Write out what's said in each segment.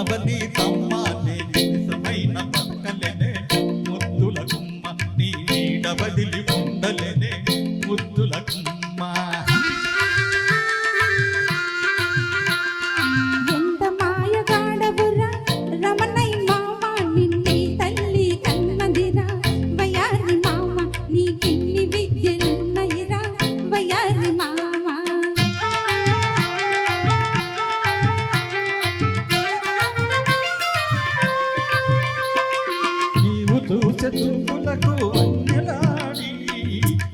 ఉండలేదే నీడ ముద్దుల గుమ్మ. చచ్చుకులకు వన్నెలాడి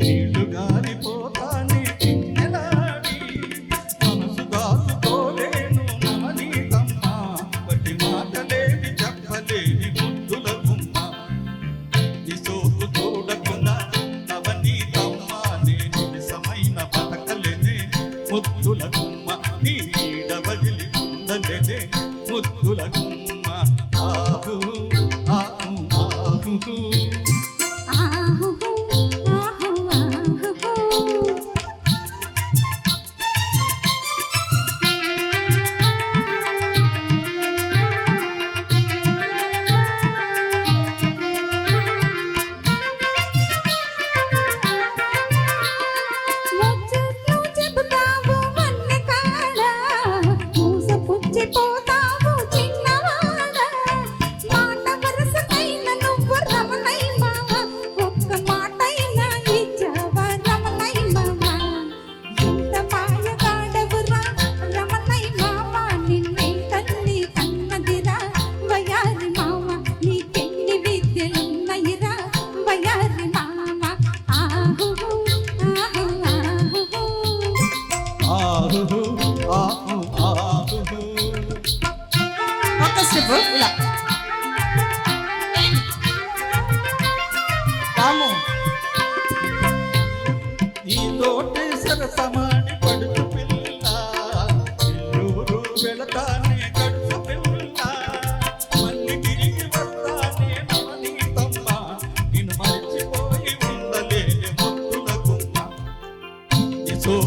నీళ్ళు గాలిపోతానే చిన్నెలాడి? మనసు దాచుకోలేను నమనీతమ్మ బట్టి మాటలేవి చెప్పలేని ముద్దుల గుమ్మ. ఈ సోకు చూడకుండా నవనీతమ్మ నేను సమయన బతకలేనే ముద్దుల గుమ్మ. నీ